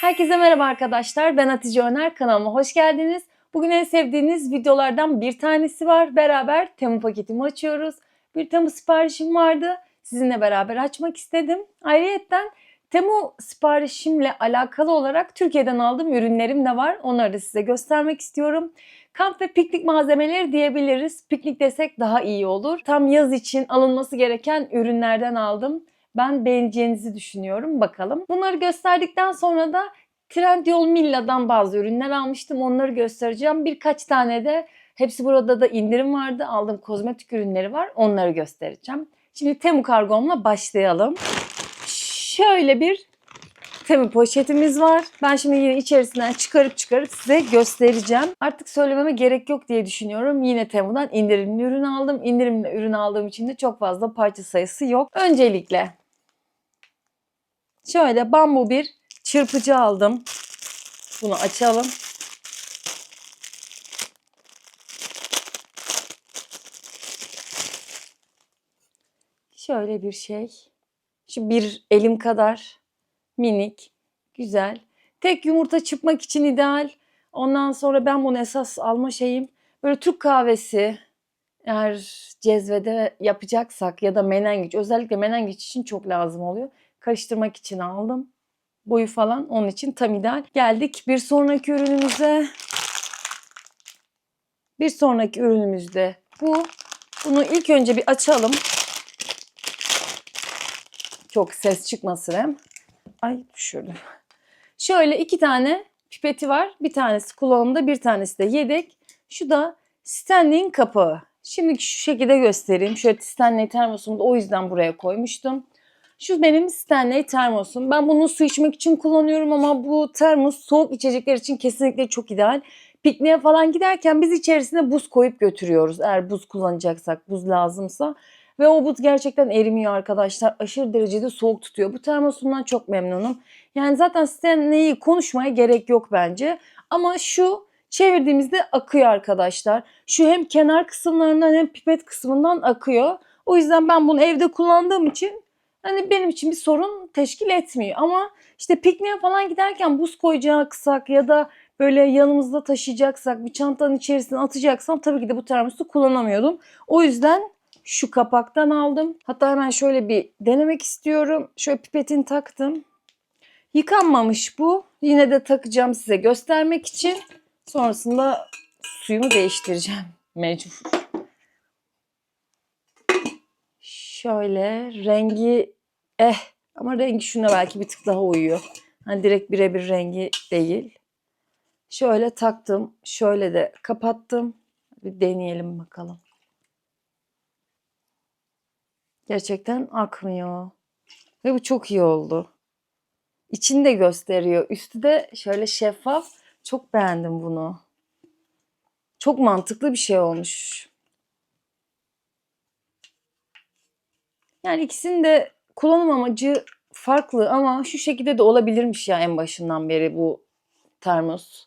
Herkese merhaba arkadaşlar. Ben Hatice Öner. Kanalıma hoş geldiniz. Bugün en sevdiğiniz videolardan bir tanesi var. Beraber Temu paketimi açıyoruz. Bir Temu siparişim vardı. Sizinle beraber açmak istedim. Ayrıyeten Temu siparişimle alakalı olarak Türkiye'den aldığım ürünlerim de var. Onları da size göstermek istiyorum. Kamp ve piknik malzemeleri diyebiliriz. Piknik desek daha iyi olur. Tam yaz için alınması gereken ürünlerden aldım. Ben beğeneceğinizi düşünüyorum. Bakalım. Bunları gösterdikten sonra da Trendyol Milla'dan bazı ürünler almıştım. Onları göstereceğim. Birkaç tane de hepsi burada da indirim vardı. Aldığım kozmetik ürünleri var. Onları göstereceğim. Şimdi Temu kargomla başlayalım. Şöyle bir Temu poşetimiz var. Ben şimdi yine içerisinden çıkarıp çıkarıp size göstereceğim. Artık söylememe gerek yok diye düşünüyorum. Yine Temu'dan indirimli ürün aldım. İndirimli ürün aldığım için de çok fazla parça sayısı yok. Öncelikle şöyle bambu bir çırpıcı aldım. Bunu açalım. Şöyle bir şey. Şu bir elim kadar minik, güzel. Tek yumurta çıkmak için ideal. Ondan sonra ben bunu esas alma şeyim böyle Türk kahvesi eğer cezvede yapacaksak ya da menengiç özellikle menengiç için çok lazım oluyor. Karıştırmak için aldım. Boyu falan onun için tam ideal. Geldik bir sonraki ürünümüze. Bir sonraki ürünümüzde bu. Bunu ilk önce bir açalım. Çok ses çıkmasın hem. Ay düşürdüm. Şöyle iki tane pipeti var. Bir tanesi kullanımda bir tanesi de yedek. Şu da Stanley'in kapağı. Şimdi şu şekilde göstereyim. Şöyle Stanley termosumu da o yüzden buraya koymuştum. Şu benim Stanley termosum. Ben bunu su içmek için kullanıyorum ama bu termos soğuk içecekler için kesinlikle çok ideal. Pikniğe falan giderken biz içerisine buz koyup götürüyoruz. Eğer buz kullanacaksak, buz lazımsa. Ve o buz gerçekten erimiyor arkadaşlar. Aşırı derecede soğuk tutuyor. Bu termosumdan çok memnunum. Yani zaten Stanley'i konuşmaya gerek yok bence. Ama şu çevirdiğimizde akıyor arkadaşlar. Şu hem kenar kısımlarından hem pipet kısmından akıyor. O yüzden ben bunu evde kullandığım için hani benim için bir sorun teşkil etmiyor. Ama işte pikniğe falan giderken buz koyacaksak ya da böyle yanımızda taşıyacaksak bir çantanın içerisine atacaksam tabii ki de bu termosu kullanamıyordum. O yüzden şu kapaktan aldım. Hatta hemen şöyle bir denemek istiyorum. Şöyle pipetini taktım. Yıkanmamış bu. Yine de takacağım size göstermek için. Sonrasında suyumu değiştireceğim. Mecbur. Şöyle rengi eh ama rengi şuna belki bir tık daha uyuyor. Hani direkt birebir rengi değil. Şöyle taktım. Şöyle de kapattım. Bir deneyelim bakalım. Gerçekten akmıyor. Ve bu çok iyi oldu. İçini de gösteriyor. Üstü de şöyle şeffaf. Çok beğendim bunu. Çok mantıklı bir şey olmuş. Yani ikisinin de kullanım amacı farklı ama şu şekilde de olabilirmiş ya en başından beri bu termos.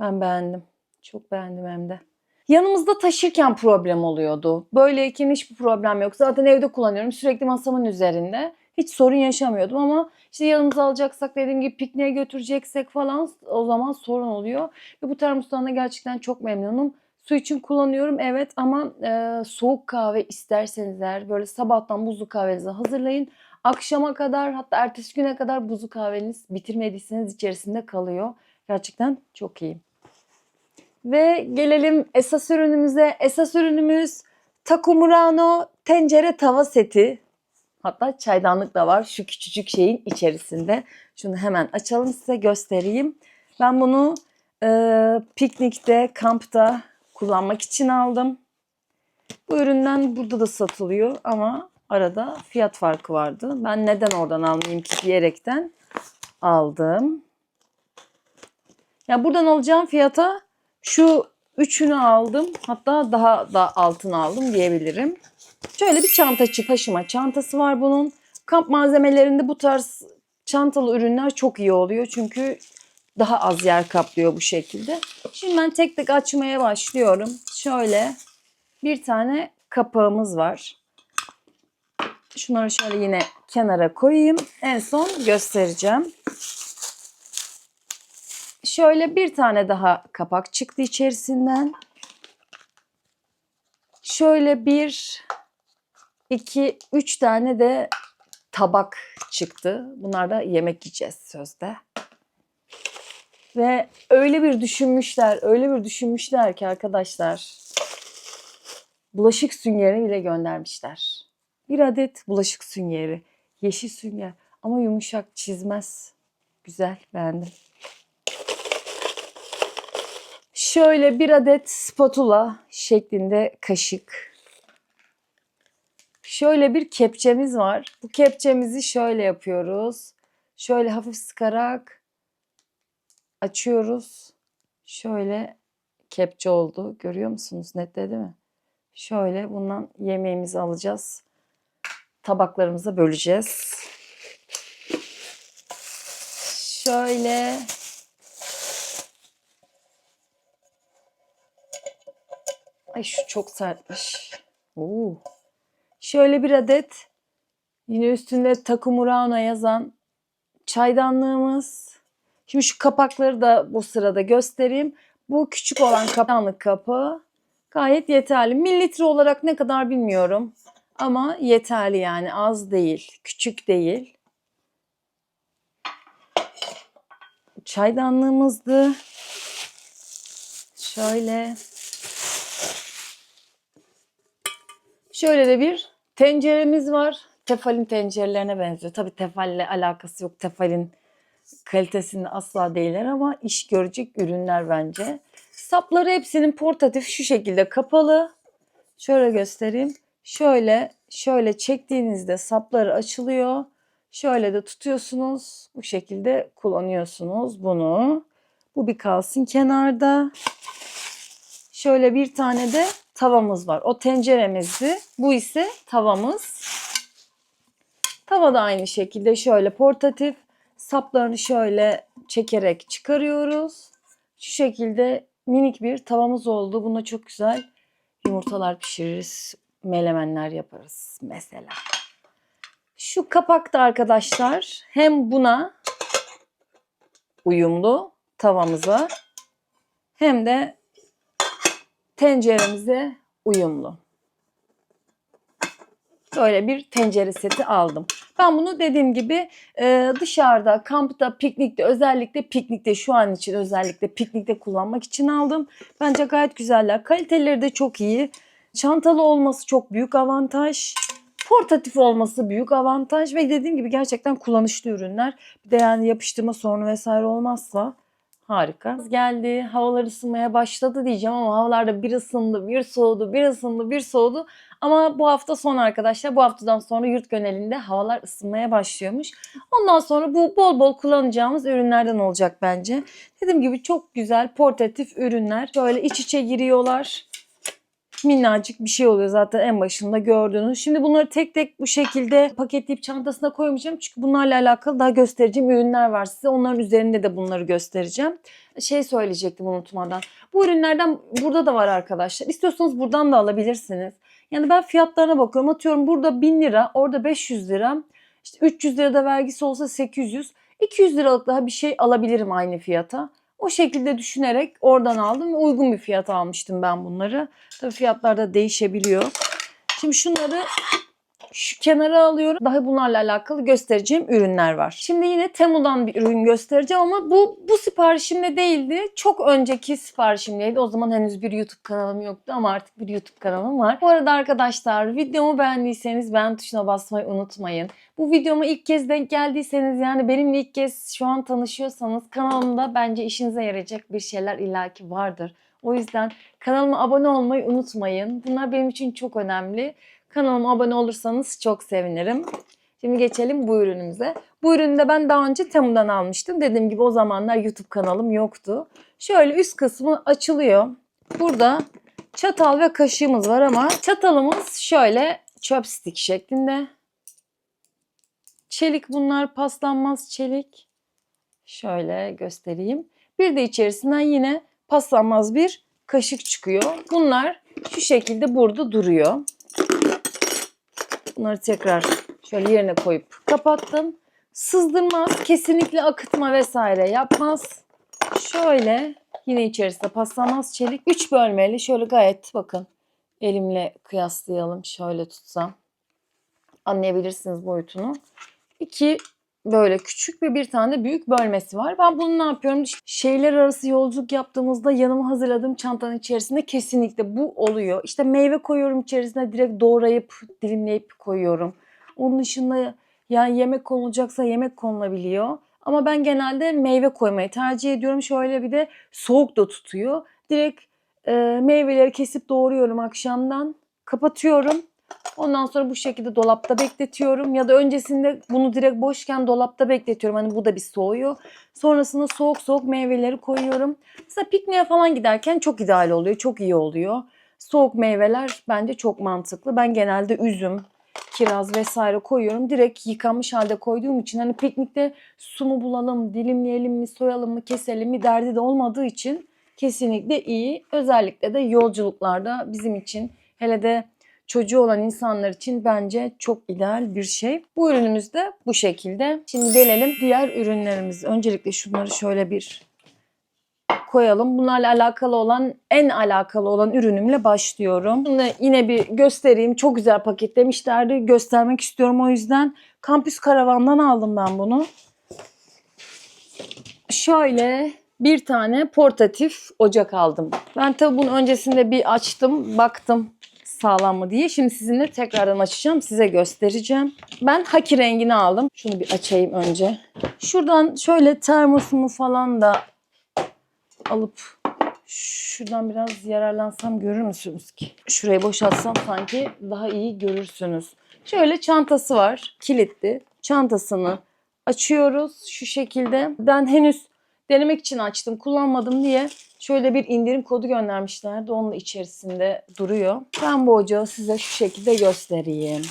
Ben beğendim. Çok beğendim hem de. Yanımızda taşırken problem oluyordu. Böyleyken hiçbir problem yok. Zaten evde kullanıyorum. Sürekli masamın üzerinde. Hiç sorun yaşamıyordum ama işte yanımıza alacaksak dediğim gibi pikniğe götüreceksek falan o zaman sorun oluyor. Ve bu termostan da gerçekten çok memnunum. Su için kullanıyorum evet ama e, soğuk kahve isterseniz eğer böyle sabahtan buzlu kahvenizi hazırlayın. Akşama kadar hatta ertesi güne kadar buzlu kahveniz bitirmediyseniz içerisinde kalıyor. Gerçekten çok iyi. Ve gelelim esas ürünümüze. Esas ürünümüz Takumurano tencere tava seti. Hatta çaydanlık da var şu küçücük şeyin içerisinde. Şunu hemen açalım size göstereyim. Ben bunu e, piknikte, kampta kullanmak için aldım. Bu üründen burada da satılıyor ama arada fiyat farkı vardı. Ben neden oradan almayayım ki diyerekten aldım. Ya buradan alacağım fiyata şu üçünü aldım. Hatta daha da altın aldım diyebilirim. Şöyle bir çantacı taşıma çantası var bunun. Kamp malzemelerinde bu tarz çantalı ürünler çok iyi oluyor. Çünkü daha az yer kaplıyor bu şekilde. Şimdi ben tek tek açmaya başlıyorum. Şöyle bir tane kapağımız var. Şunları şöyle yine kenara koyayım. En son göstereceğim. şöyle bir tane daha kapak çıktı içerisinden. Şöyle bir, iki, üç tane de tabak çıktı. Bunlar da yemek yiyeceğiz sözde. Ve öyle bir düşünmüşler, öyle bir düşünmüşler ki arkadaşlar. Bulaşık süngerini bile göndermişler. Bir adet bulaşık süngeri. Yeşil sünger ama yumuşak çizmez. Güzel beğendim. Şöyle bir adet spatula şeklinde kaşık. Şöyle bir kepçemiz var. Bu kepçemizi şöyle yapıyoruz. Şöyle hafif sıkarak açıyoruz. Şöyle kepçe oldu. Görüyor musunuz? Netledi mi? Şöyle bundan yemeğimizi alacağız. Tabaklarımıza böleceğiz. Şöyle Ay şu çok sertmiş. Oo. Şöyle bir adet yine üstünde Takumurano yazan çaydanlığımız. Şimdi şu kapakları da bu sırada göstereyim. Bu küçük olan kapanlık kapı gayet yeterli. Mililitre olarak ne kadar bilmiyorum. Ama yeterli yani az değil, küçük değil. Çaydanlığımızdı. Şöyle. Şöyle de bir tenceremiz var. Tefal'in tencerelerine benziyor. Tabii tefalle alakası yok. Tefal'in kalitesinde asla değiller ama iş görecek ürünler bence. Sapları hepsinin portatif şu şekilde kapalı. Şöyle göstereyim. Şöyle şöyle çektiğinizde sapları açılıyor. Şöyle de tutuyorsunuz. Bu şekilde kullanıyorsunuz bunu. Bu bir kalsın kenarda. Şöyle bir tane de tavamız var. O tenceremizdi. Bu ise tavamız. Tava da aynı şekilde şöyle portatif. Saplarını şöyle çekerek çıkarıyoruz. Şu şekilde minik bir tavamız oldu. Buna çok güzel yumurtalar pişiririz. Melemenler yaparız mesela. Şu kapak da arkadaşlar hem buna uyumlu tavamıza hem de tenceremize uyumlu. Böyle bir tencere seti aldım. Ben bunu dediğim gibi e, dışarıda, kampta, piknikte özellikle piknikte şu an için özellikle piknikte kullanmak için aldım. Bence gayet güzeller. Kaliteleri de çok iyi. Çantalı olması çok büyük avantaj. Portatif olması büyük avantaj ve dediğim gibi gerçekten kullanışlı ürünler. Bir de yani yapıştırma sorunu vesaire olmazsa harika. Geldi, havalar ısınmaya başladı diyeceğim ama havalarda bir ısındı, bir soğudu, bir ısındı, bir soğudu. Ama bu hafta son arkadaşlar, bu haftadan sonra yurt genelinde havalar ısınmaya başlıyormuş. Ondan sonra bu bol bol kullanacağımız ürünlerden olacak bence. Dediğim gibi çok güzel portatif ürünler. Şöyle iç içe giriyorlar minnacık bir şey oluyor zaten en başında gördüğünüz. Şimdi bunları tek tek bu şekilde paketleyip çantasına koymayacağım. Çünkü bunlarla alakalı daha göstereceğim ürünler var size. Onların üzerinde de bunları göstereceğim. Şey söyleyecektim unutmadan. Bu ürünlerden burada da var arkadaşlar. İstiyorsanız buradan da alabilirsiniz. Yani ben fiyatlarına bakıyorum. Atıyorum burada 1000 lira, orada 500 lira. İşte 300 lira da vergisi olsa 800. 200 liralık daha bir şey alabilirim aynı fiyata. O şekilde düşünerek oradan aldım ve uygun bir fiyat almıştım ben bunları. Tabii fiyatlar da değişebiliyor. Şimdi şunları şu kenara alıyorum. Daha bunlarla alakalı göstereceğim ürünler var. Şimdi yine Temu'dan bir ürün göstereceğim ama bu bu siparişimde değildi. Çok önceki siparişimdeydi. O zaman henüz bir YouTube kanalım yoktu ama artık bir YouTube kanalım var. Bu arada arkadaşlar videomu beğendiyseniz beğen tuşuna basmayı unutmayın. Bu videoma ilk kez denk geldiyseniz yani benimle ilk kez şu an tanışıyorsanız kanalımda bence işinize yarayacak bir şeyler illaki vardır. O yüzden kanalıma abone olmayı unutmayın. Bunlar benim için çok önemli. Kanalıma abone olursanız çok sevinirim. Şimdi geçelim bu ürünümüze. Bu ürünü de ben daha önce Temu'dan almıştım. Dediğim gibi o zamanlar YouTube kanalım yoktu. Şöyle üst kısmı açılıyor. Burada çatal ve kaşığımız var ama çatalımız şöyle chopstick şeklinde. Çelik bunlar paslanmaz çelik. Şöyle göstereyim. Bir de içerisinden yine paslanmaz bir kaşık çıkıyor. Bunlar şu şekilde burada duruyor. Bunları tekrar şöyle yerine koyup kapattım. Sızdırmaz, kesinlikle akıtma vesaire yapmaz. Şöyle yine içerisinde paslanmaz çelik 3 bölmeli şöyle gayet bakın elimle kıyaslayalım şöyle tutsam anlayabilirsiniz boyutunu. İki böyle küçük ve bir tane de büyük bölmesi var. Ben bunu ne yapıyorum? Şeyler arası yolculuk yaptığımızda yanıma hazırladığım çantanın içerisinde kesinlikle bu oluyor. İşte meyve koyuyorum içerisine direkt doğrayıp dilimleyip koyuyorum. Onun dışında yani yemek konulacaksa yemek konulabiliyor. Ama ben genelde meyve koymayı tercih ediyorum. Şöyle bir de soğuk da tutuyor. Direkt e, meyveleri kesip doğruyorum akşamdan. Kapatıyorum. Ondan sonra bu şekilde dolapta bekletiyorum. Ya da öncesinde bunu direkt boşken dolapta bekletiyorum. Hani bu da bir soğuyor. Sonrasında soğuk soğuk meyveleri koyuyorum. Mesela pikniğe falan giderken çok ideal oluyor. Çok iyi oluyor. Soğuk meyveler bence çok mantıklı. Ben genelde üzüm, kiraz vesaire koyuyorum. Direkt yıkanmış halde koyduğum için hani piknikte su mu bulalım, dilimleyelim mi, soyalım mı, keselim mi derdi de olmadığı için kesinlikle iyi. Özellikle de yolculuklarda bizim için hele de çocuğu olan insanlar için bence çok ideal bir şey. Bu ürünümüz de bu şekilde. Şimdi gelelim diğer ürünlerimiz. Öncelikle şunları şöyle bir koyalım. Bunlarla alakalı olan en alakalı olan ürünümle başlıyorum. Bunu yine bir göstereyim. Çok güzel paketlemişlerdi. Göstermek istiyorum o yüzden. Kampüs Karavan'dan aldım ben bunu. Şöyle bir tane portatif ocak aldım. Ben tabii bunun öncesinde bir açtım, baktım sağlam mı diye. Şimdi sizinle tekrardan açacağım. Size göstereceğim. Ben haki rengini aldım. Şunu bir açayım önce. Şuradan şöyle termosumu falan da alıp şuradan biraz yararlansam görür müsünüz ki? Şurayı boşaltsam sanki daha iyi görürsünüz. Şöyle çantası var. Kilitli. Çantasını açıyoruz şu şekilde. Ben henüz denemek için açtım. Kullanmadım diye şöyle bir indirim kodu göndermişlerdi. Onun içerisinde duruyor. Ben bu ocağı size şu şekilde göstereyim.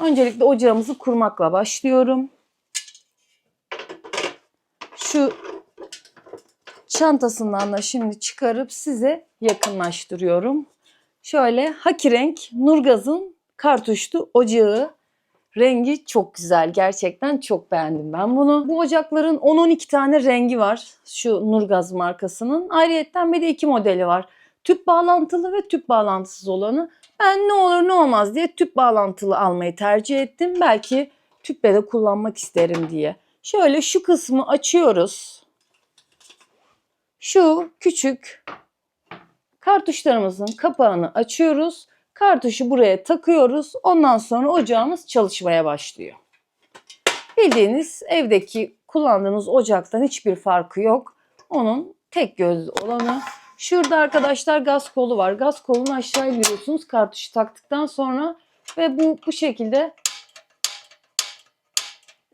Öncelikle ocağımızı kurmakla başlıyorum. Şu çantasından da şimdi çıkarıp size yakınlaştırıyorum. Şöyle haki renk Nurgaz'ın kartuşlu ocağı. Rengi çok güzel. Gerçekten çok beğendim ben bunu. Bu ocakların 10-12 tane rengi var. Şu Nurgaz markasının. Ayrıyetten bir de iki modeli var. Tüp bağlantılı ve tüp bağlantısız olanı. Ben ne olur ne olmaz diye tüp bağlantılı almayı tercih ettim. Belki tüple de kullanmak isterim diye. Şöyle şu kısmı açıyoruz. Şu küçük kartuşlarımızın kapağını açıyoruz. Kartuşu buraya takıyoruz. Ondan sonra ocağımız çalışmaya başlıyor. Bildiğiniz evdeki kullandığınız ocaktan hiçbir farkı yok. Onun tek göz olanı. Şurada arkadaşlar gaz kolu var. Gaz kolunu aşağı indiriyorsunuz kartuşu taktıktan sonra ve bu bu şekilde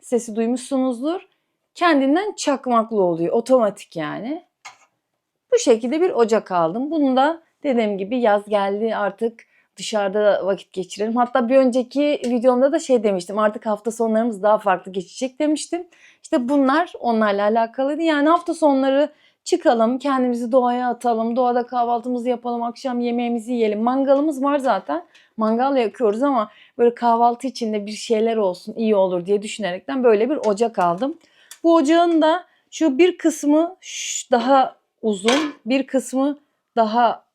sesi duymuşsunuzdur. Kendinden çakmaklı oluyor. Otomatik yani. Bu şekilde bir ocak aldım. Bunu da dediğim gibi yaz geldi artık dışarıda vakit geçirelim. Hatta bir önceki videomda da şey demiştim. Artık hafta sonlarımız daha farklı geçecek demiştim. İşte bunlar onlarla alakalıydı. Yani hafta sonları çıkalım, kendimizi doğaya atalım, doğada kahvaltımızı yapalım, akşam yemeğimizi yiyelim. Mangalımız var zaten. Mangal yakıyoruz ama böyle kahvaltı içinde bir şeyler olsun, iyi olur diye düşünerekten böyle bir ocak aldım. Bu ocağın da şu bir kısmı daha uzun, bir kısmı daha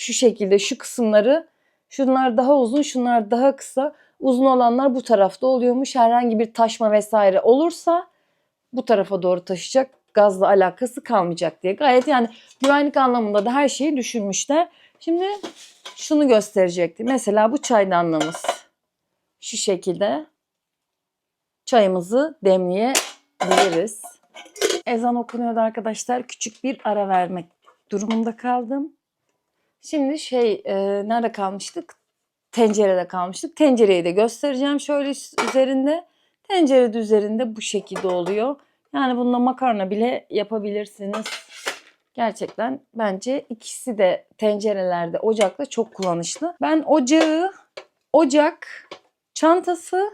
şu şekilde şu kısımları şunlar daha uzun şunlar daha kısa uzun olanlar bu tarafta oluyormuş herhangi bir taşma vesaire olursa bu tarafa doğru taşıyacak gazla alakası kalmayacak diye gayet yani güvenlik anlamında da her şeyi düşünmüşler. Şimdi şunu gösterecekti. Mesela bu çaydanlığımız şu şekilde çayımızı demleyebiliriz. Ezan okunuyordu arkadaşlar. Küçük bir ara vermek durumunda kaldım. Şimdi şey e, nerede kalmıştık? Tencerede kalmıştık. Tencereyi de göstereceğim şöyle üzerinde. Tencerede üzerinde bu şekilde oluyor. Yani bununla makarna bile yapabilirsiniz. Gerçekten bence ikisi de tencerelerde, ocakta çok kullanışlı. Ben ocağı, ocak, çantası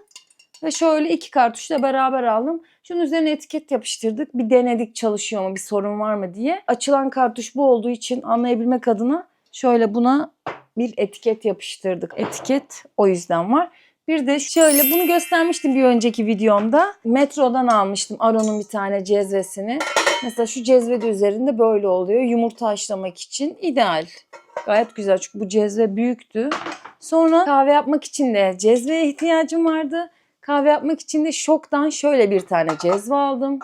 ve şöyle iki kartuşla beraber aldım. Şunun üzerine etiket yapıştırdık. Bir denedik çalışıyor mu, bir sorun var mı diye. Açılan kartuş bu olduğu için anlayabilmek adına şöyle buna bir etiket yapıştırdık. Etiket o yüzden var. Bir de şöyle bunu göstermiştim bir önceki videomda. Metrodan almıştım Aron'un bir tane cezvesini. Mesela şu cezve de üzerinde böyle oluyor. Yumurta haşlamak için ideal. Gayet güzel çünkü bu cezve büyüktü. Sonra kahve yapmak için de cezveye ihtiyacım vardı. Kahve yapmak için de şoktan şöyle bir tane cezve aldım.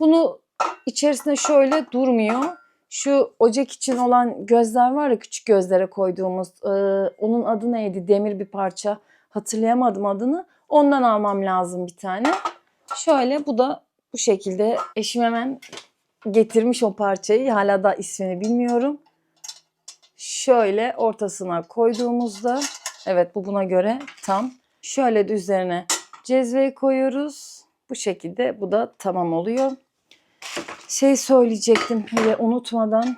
Bunu içerisinde şöyle durmuyor. Şu ocak için olan gözler var ya küçük gözlere koyduğumuz. e, onun adı neydi? Demir bir parça. Hatırlayamadım adını. Ondan almam lazım bir tane. Şöyle bu da bu şekilde. Eşim hemen getirmiş o parçayı. Hala da ismini bilmiyorum. Şöyle ortasına koyduğumuzda evet bu buna göre tam. Şöyle de üzerine cezveyi koyuyoruz. Bu şekilde bu da tamam oluyor. Şey söyleyecektim hele unutmadan.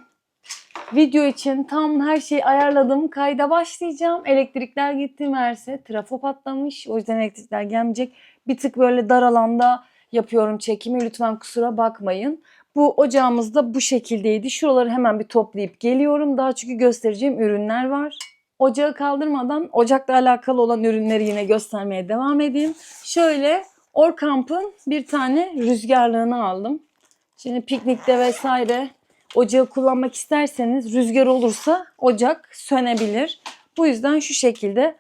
Video için tam her şeyi ayarladım. Kayda başlayacağım. Elektrikler gitti Merse. Trafo patlamış. O yüzden elektrikler gelmeyecek. Bir tık böyle dar alanda yapıyorum çekimi. Lütfen kusura bakmayın. Bu ocağımız da bu şekildeydi. Şuraları hemen bir toplayıp geliyorum. Daha çünkü göstereceğim ürünler var. Ocağı kaldırmadan ocakla alakalı olan ürünleri yine göstermeye devam edeyim. Şöyle Orkamp'ın bir tane rüzgarlığını aldım. Şimdi piknikte vesaire ocağı kullanmak isterseniz rüzgar olursa ocak sönebilir. Bu yüzden şu şekilde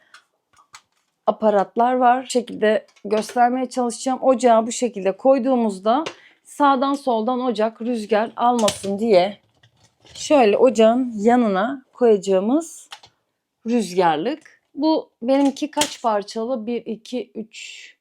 aparatlar var. Bu şekilde göstermeye çalışacağım. Ocağı bu şekilde koyduğumuzda sağdan soldan ocak rüzgar almasın diye şöyle ocağın yanına koyacağımız rüzgarlık. Bu benimki kaç parçalı? 1, 2, 3,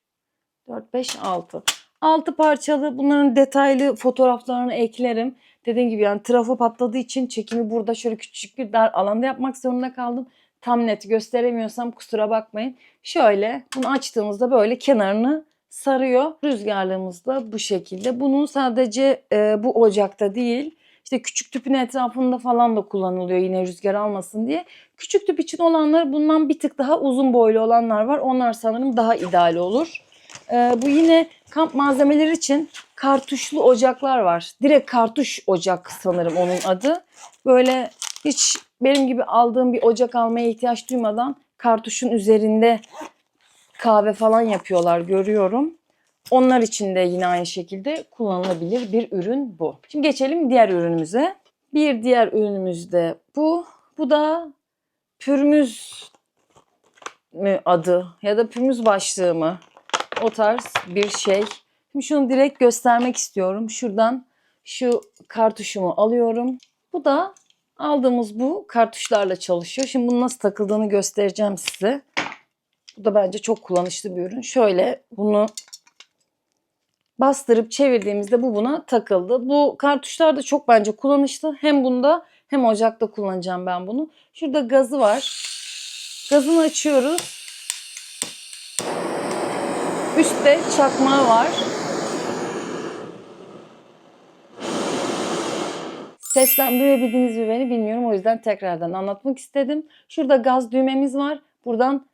4, 5, 6. 6 parçalı. Bunların detaylı fotoğraflarını eklerim. Dediğim gibi yani trafo patladığı için çekimi burada şöyle küçük bir dar alanda yapmak zorunda kaldım. Tam net gösteremiyorsam kusura bakmayın. Şöyle bunu açtığımızda böyle kenarını sarıyor. Rüzgarlığımız da bu şekilde. Bunun sadece e, bu ocakta değil işte küçük tüpün etrafında falan da kullanılıyor yine rüzgar almasın diye. Küçük tüp için olanlar bundan bir tık daha uzun boylu olanlar var. Onlar sanırım daha ideal olur. Ee, bu yine kamp malzemeleri için kartuşlu ocaklar var. Direkt kartuş ocak sanırım onun adı. Böyle hiç benim gibi aldığım bir ocak almaya ihtiyaç duymadan kartuşun üzerinde kahve falan yapıyorlar görüyorum. Onlar için de yine aynı şekilde kullanılabilir bir ürün bu. Şimdi geçelim diğer ürünümüze. Bir diğer ürünümüz de bu. Bu da pürmüz mü adı ya da pürmüz başlığı mı? O tarz bir şey. Şimdi şunu direkt göstermek istiyorum. Şuradan şu kartuşumu alıyorum. Bu da aldığımız bu kartuşlarla çalışıyor. Şimdi bunun nasıl takıldığını göstereceğim size. Bu da bence çok kullanışlı bir ürün. Şöyle bunu bastırıp çevirdiğimizde bu buna takıldı. Bu kartuşlar da çok bence kullanışlı. Hem bunda hem ocakta kullanacağım ben bunu. Şurada gazı var. Gazını açıyoruz. Üstte çakmağı var. Sesten duyabildiniz mi beni bilmiyorum. O yüzden tekrardan anlatmak istedim. Şurada gaz düğmemiz var. Buradan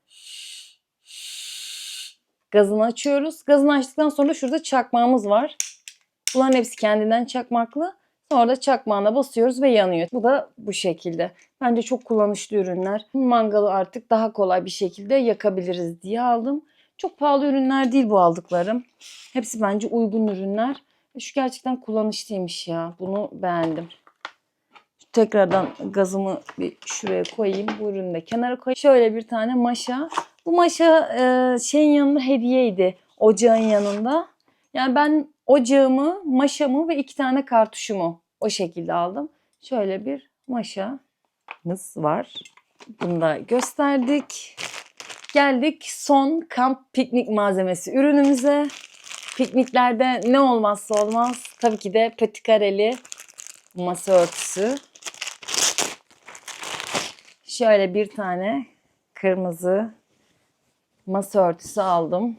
gazını açıyoruz. Gazını açtıktan sonra şurada çakmağımız var. Bunların hepsi kendinden çakmaklı. Sonra da çakmağına basıyoruz ve yanıyor. Bu da bu şekilde. Bence çok kullanışlı ürünler. Mangalı artık daha kolay bir şekilde yakabiliriz diye aldım. Çok pahalı ürünler değil bu aldıklarım. Hepsi bence uygun ürünler. Şu gerçekten kullanışlıymış ya. Bunu beğendim. Tekrardan gazımı bir şuraya koyayım. Bu ürünü de kenara koyayım. Şöyle bir tane maşa. Bu maşa e, şeyin yanında hediyeydi. Ocağın yanında. Yani ben ocağımı, maşamı ve iki tane kartuşumu o şekilde aldım. Şöyle bir maşamız var. Bunu da gösterdik. Geldik son kamp piknik malzemesi ürünümüze. Pikniklerde ne olmazsa olmaz. Tabii ki de patikareli masa örtüsü. Şöyle bir tane kırmızı masa örtüsü aldım.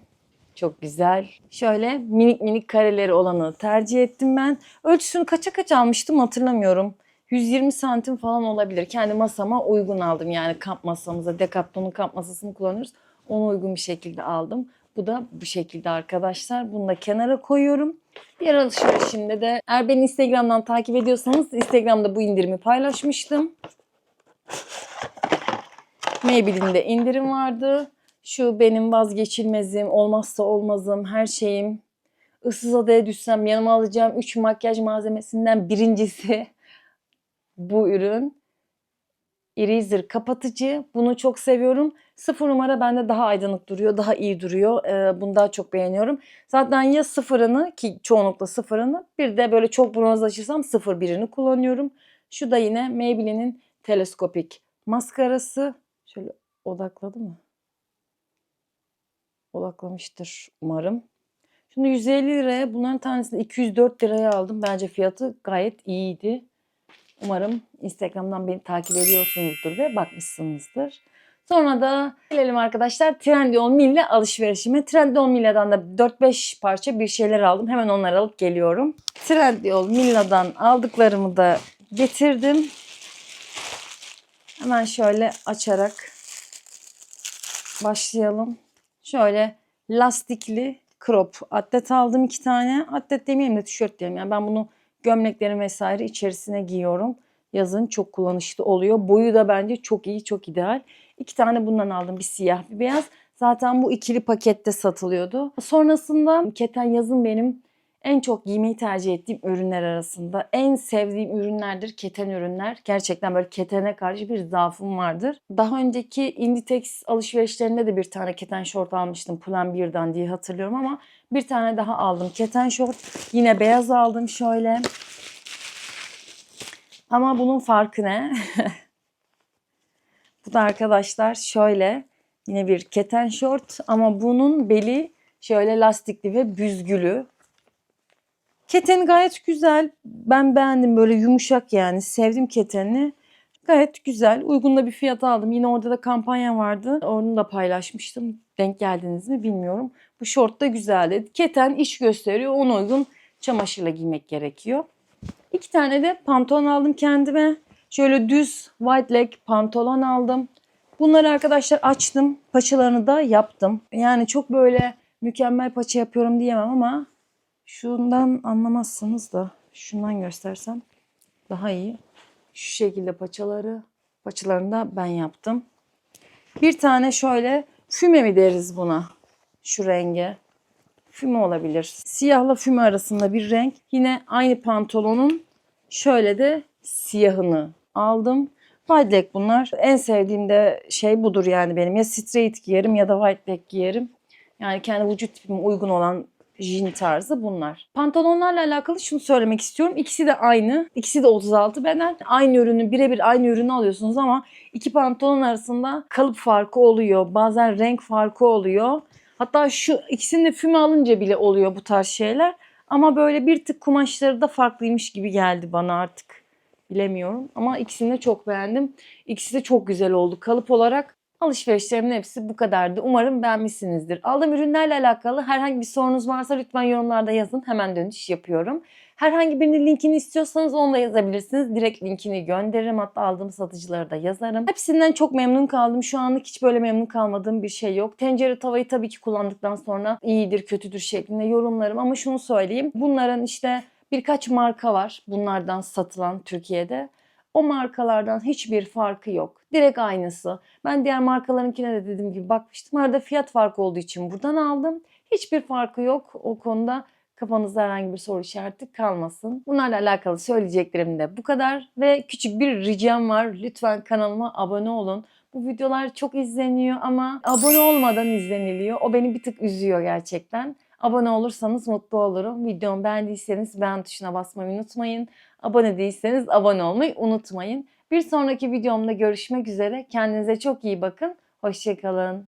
Çok güzel. Şöyle minik minik kareleri olanı tercih ettim ben. Ölçüsünü kaça kaç almıştım hatırlamıyorum. 120 santim falan olabilir. Kendi masama uygun aldım. Yani kamp masamıza, Decathlon'un kamp masasını kullanıyoruz. Ona uygun bir şekilde aldım. Bu da bu şekilde arkadaşlar. Bunu da kenara koyuyorum. Diğer alışverişimde de eğer beni Instagram'dan takip ediyorsanız Instagram'da bu indirimi paylaşmıştım. Maybelline'de indirim vardı. Şu benim vazgeçilmezim, olmazsa olmazım, her şeyim. Issız adaya düşsem yanıma alacağım 3 makyaj malzemesinden birincisi bu ürün. Eraser kapatıcı. Bunu çok seviyorum. Sıfır numara bende daha aydınlık duruyor, daha iyi duruyor. Ee, bunu daha çok beğeniyorum. Zaten ya sıfırını ki çoğunlukla sıfırını bir de böyle çok bronzlaşırsam sıfır birini kullanıyorum. Şu da yine Maybelline'in teleskopik maskarası. Şöyle odakladı mı? Odaklamıştır umarım. Şunu 150 liraya bunların tanesini 204 liraya aldım. Bence fiyatı gayet iyiydi. Umarım Instagram'dan beni takip ediyorsunuzdur ve bakmışsınızdır. Sonra da gelelim arkadaşlar Trendyol Mille alışverişime. Trendyol Mille'den de 4-5 parça bir şeyler aldım. Hemen onları alıp geliyorum. Trendyol Mille'den aldıklarımı da getirdim. Hemen şöyle açarak başlayalım. Şöyle lastikli crop atlet aldım iki tane. Atlet demeyeyim de tişört diyelim. Yani ben bunu gömleklerin vesaire içerisine giyiyorum. Yazın çok kullanışlı oluyor. Boyu da bence çok iyi, çok ideal. İki tane bundan aldım. Bir siyah, bir beyaz. Zaten bu ikili pakette satılıyordu. Sonrasında keten yazın benim en çok giymeyi tercih ettiğim ürünler arasında. En sevdiğim ürünlerdir keten ürünler. Gerçekten böyle ketene karşı bir zaafım vardır. Daha önceki Inditex alışverişlerinde de bir tane keten şort almıştım Plan 1'den diye hatırlıyorum ama bir tane daha aldım keten şort. Yine beyaz aldım şöyle. Ama bunun farkı ne? Bu da arkadaşlar şöyle yine bir keten şort ama bunun beli şöyle lastikli ve büzgülü. Keten gayet güzel. Ben beğendim böyle yumuşak yani. Sevdim ketenini. Gayet güzel. Uygun da bir fiyata aldım. Yine orada da kampanya vardı. Onu da paylaşmıştım. Denk geldiniz mi bilmiyorum. Bu şort da güzeldi. Keten iş gösteriyor. Ona uygun çamaşırla giymek gerekiyor. İki tane de pantolon aldım kendime. Şöyle düz white leg pantolon aldım. Bunları arkadaşlar açtım. Paçalarını da yaptım. Yani çok böyle mükemmel paça yapıyorum diyemem ama şundan anlamazsınız da şundan göstersem daha iyi. Şu şekilde paçaları, paçalarını da ben yaptım. Bir tane şöyle füme mi deriz buna? Şu renge. Füme olabilir. Siyahla füme arasında bir renk. Yine aynı pantolonun şöyle de siyahını aldım. White leg bunlar. En sevdiğim de şey budur yani benim. Ya straight giyerim ya da white leg giyerim. Yani kendi vücut tipime uygun olan jean tarzı bunlar. Pantolonlarla alakalı şunu söylemek istiyorum. İkisi de aynı. İkisi de 36 beden. Aynı ürünü birebir aynı ürünü alıyorsunuz ama iki pantolon arasında kalıp farkı oluyor. Bazen renk farkı oluyor. Hatta şu ikisini de füme alınca bile oluyor bu tarz şeyler. Ama böyle bir tık kumaşları da farklıymış gibi geldi bana artık. Bilemiyorum ama ikisini de çok beğendim. İkisi de çok güzel oldu. Kalıp olarak alışverişlerimin hepsi bu kadardı. Umarım beğenmişsinizdir. Aldığım ürünlerle alakalı herhangi bir sorunuz varsa lütfen yorumlarda yazın. Hemen dönüş yapıyorum. Herhangi birinin linkini istiyorsanız onu da yazabilirsiniz. Direkt linkini gönderirim. Hatta aldığım satıcıları da yazarım. Hepsinden çok memnun kaldım. Şu anlık hiç böyle memnun kalmadığım bir şey yok. Tencere tavayı tabii ki kullandıktan sonra iyidir kötüdür şeklinde yorumlarım. Ama şunu söyleyeyim. Bunların işte birkaç marka var bunlardan satılan Türkiye'de. O markalardan hiçbir farkı yok. Direkt aynısı. Ben diğer markalarınkine de dediğim gibi bakmıştım. Arada fiyat farkı olduğu için buradan aldım. Hiçbir farkı yok o konuda. Kafanızda herhangi bir soru işareti kalmasın. Bunlarla alakalı söyleyeceklerim de bu kadar. Ve küçük bir ricam var. Lütfen kanalıma abone olun. Bu videolar çok izleniyor ama abone olmadan izleniliyor. O beni bir tık üzüyor gerçekten. Abone olursanız mutlu olurum. Videomu beğendiyseniz beğen tuşuna basmayı unutmayın. Abone değilseniz abone olmayı unutmayın. Bir sonraki videomda görüşmek üzere. Kendinize çok iyi bakın. Hoşçakalın.